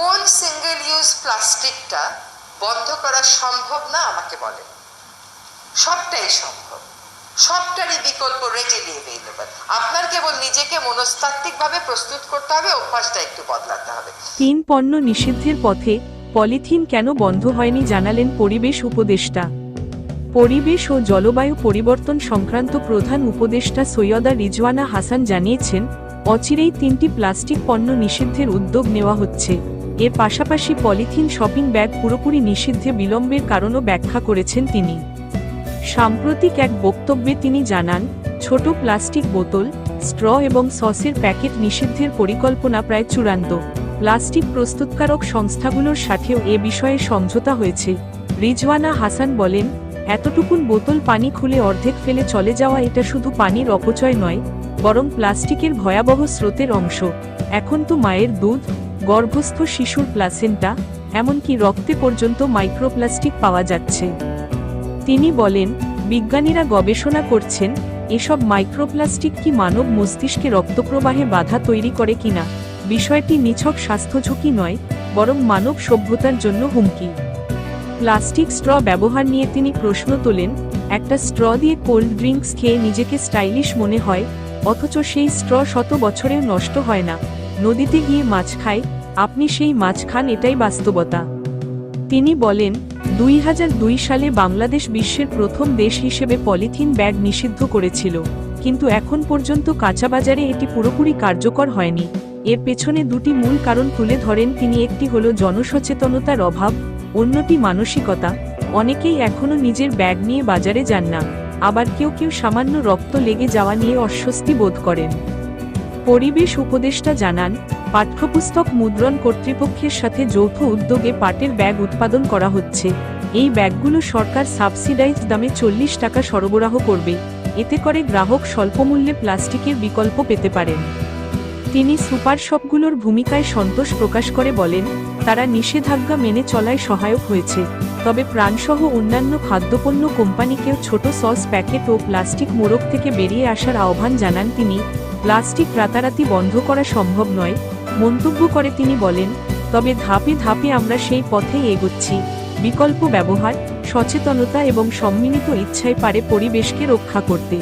কোন single use প্লাস্টিকটা বন্ধ করা সম্ভব না, আমাকে বলেন সবটাই সম্ভব। সবটারই বিকল্প রেডিলি অ্যাভেলেবল আপনার কেবল নিজেকে মনস্তাত্ত্বিকভাবে প্রস্তুত করতে হবে, অভ্যাসটা একটু বদলাতে হবে। তিন পণ্য নিষিদ্ধের পথে পলিথিন কেন বন্ধ হয়নি জানালেন পরিবেশ উপদেষ্টা। পরিবেশ ও জলবায়ু পরিবর্তন সংক্রান্ত প্রধান উপদেষ্টা সৈয়দা রিজওয়ানা হাসান জানিয়েছেন, অচিরেই তিনটি প্লাস্টিক পণ্য নিষিদ্ধের উদ্যোগ নেওয়া হচ্ছে। এর পাশাপাশি পলিথিন শপিং ব্যাগ পুরোপুরি নিষিদ্ধে বিলম্বের কারণও ব্যাখ্যা করেছেন তিনি। সাম্প্রতিক এক বক্তব্যে তিনি জানান, ছোট প্লাস্টিক বোতল, স্ট্র এবং সসের প্যাকেট নিষিদ্ধের পরিকল্পনা প্রায় চূড়ান্ত। প্লাস্টিক প্রস্তুতকারক সংস্থাগুলোর সাথেও এ বিষয়ে সমঝোতা হয়েছে। রিজওয়ানা হাসান বলেন, এতটুকুন বোতল পানি খুলে অর্ধেক ফেলে চলে যাওয়া এটা শুধু পানির অপচয় নয়, বরং প্লাস্টিকের ভয়াবহ স্রোতের অংশ। এখন তো মায়ের দুধ গর্ভস্থ শিশুর প্লাসেন্টা এমনকি রক্তে পর্যন্ত মাইক্রোপ্লাস্টিক পাওয়া যাচ্ছে। তিনি বলেন, বিজ্ঞানীরা গবেষণা করছেন, এসব মাইক্রোপ্লাস্টিক কি মানব মস্তিষ্কে রক্তপ্রবাহে বাধা তৈরি করে কিনা? বিষয়টি নিছক স্বাস্থ্য ঝুঁকি নয়, বরং মানব সভ্যতার জন্য হুমকি। প্লাস্টিক স্ট্র ব্যবহার নিয়ে তিনি প্রশ্ন তোলেন, একটা স্ট্র দিয়ে কোল্ড ড্রিঙ্কস খেয়ে নিজেকে স্টাইলিশ মনে হয়, অথচ সেই স্ট্র শত বছরেও নষ্ট হয় না। নদীতে গিয়ে মাছ খায়, আপনি সেই মাছ খান এটাই বাস্তবতা। তিনি বলেন, দুই সালে বাংলাদেশ বিশ্বের প্রথম দেশ হিসেবে পলিথিন ব্যাগ নিষিদ্ধ করেছিল, কিন্তু এখন পর্যন্ত কাঁচা বাজারে এটি পুরোপুরি কার্যকর হয়নি। এর পেছনে দুটি মূল কারণ তুলে ধরেন তিনি, একটি হল জনসচেতনতার অভাব, অন্যটি মানসিকতা। অনেকেই এখনও নিজের ব্যাগ নিয়ে বাজারে যান না, আবার কেউ কেউ সামান্য রক্ত লেগে যাওয়া নিয়ে অস্বস্তি বোধ করেন। পরিবেশ উপদেষ্টা জানান, পাঠ্যপুস্তক মুদ্রণ কর্তৃপক্ষের সাথে যৌথ উদ্যোগে পাটের ব্যাগ উৎপাদন করা হচ্ছে। এই ব্যাগগুলো সরকার সাবসিডাইজড দামে চল্লিশ টাকা সরবরাহ করবে। এতে করে গ্রাহক স্বল্পমূল্যে প্লাস্টিকের বিকল্প পেতে পারেন। তিনি সুপার শপগুলোর ভূমিকায় সন্তোষ প্রকাশ করে বলেন, তারা নিষেধাজ্ঞা মেনে চলায় সহায়ক হয়েছে। তবে প্রাণসহ অন্যান্য খাদ্যপণ্য কোম্পানিকেও ছোট সস প্যাকেট ও প্লাস্টিক মোড়ক থেকে বেরিয়ে আসার আহ্বান জানান তিনি। প্লাস্টিক রাতারাতি বন্ধ করা সম্ভব নয়, মন্তব্য করে তিনি বলেন, তবে ধাপে ধাপে আমরা সেই পথেই এগোচ্ছি। বিকল্প ব্যবহার, সচেতনতা এবং সম্মিলিত ইচ্ছায় পারে পরিবেশকে রক্ষা করতে।